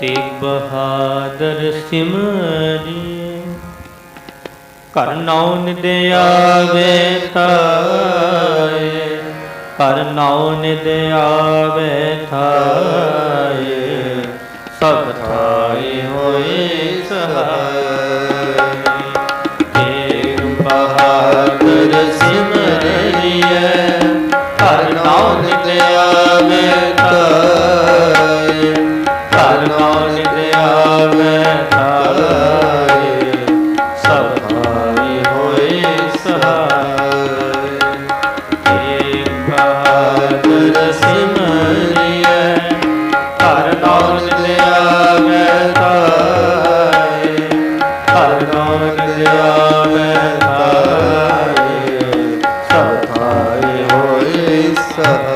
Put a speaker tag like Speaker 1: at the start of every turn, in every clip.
Speaker 1: ਤੇ ਬਹਾਦਰ ਸਿਮਰੀ। ਕਰ ਨਾਉ ਨਿਦ ਆਵੇ ਥਾਏ ਕਰ ਨਿਦ ਆਵੇ ਥਾਏ, ਸਭ ਥਾਏ ਹੋਏ ਸਹਾਈ ਤੇ
Speaker 2: ਬਹਾਦਰ ਸਿਮਰਿ। 色。呃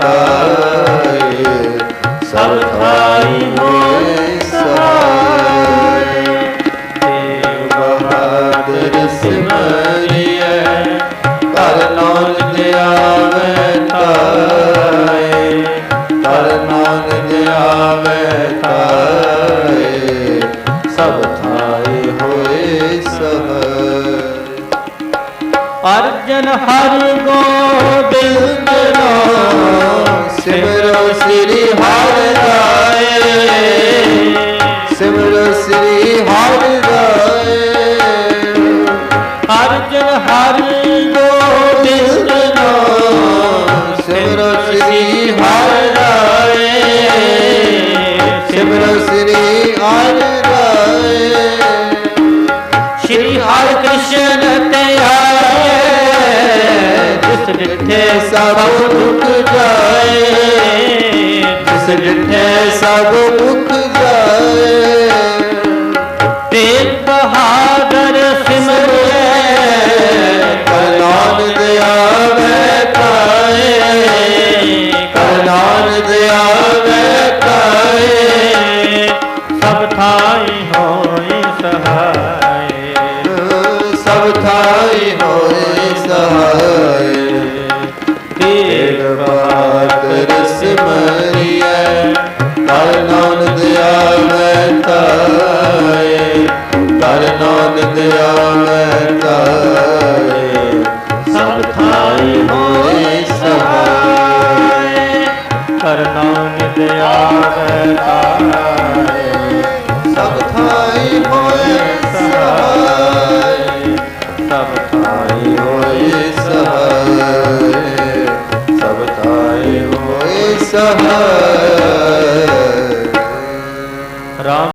Speaker 2: ਤਾਏ ਸਭ ਥਾਈ ਹੋਏ ਸਾਏ ਤੇ ਬਹਾਦਰ ਸਿਮਰਿਐ ਕਰ ਨਾਮ ਦਿਆਵੇ ਤਾਏ ਕਰ ਨਾਮ ਦਿਆਵੇ ਤਾਏ
Speaker 1: ਅਰਜਨ ਹਰ ਗੋਬਿੰਦ ਨਾਮ
Speaker 2: ਸਿਮਰੋ ਸ੍ਰੀ ਹਰਿ
Speaker 1: ਰਾਮ ਜਿਸ ਜਿੱਥੇ
Speaker 2: ਸਭ ਦੁੱਖ ਜਾਏ ਜਿਸ ਜਿੱਥੇ ਸਭ ਦੁੱਖ ਜਾਏ Hare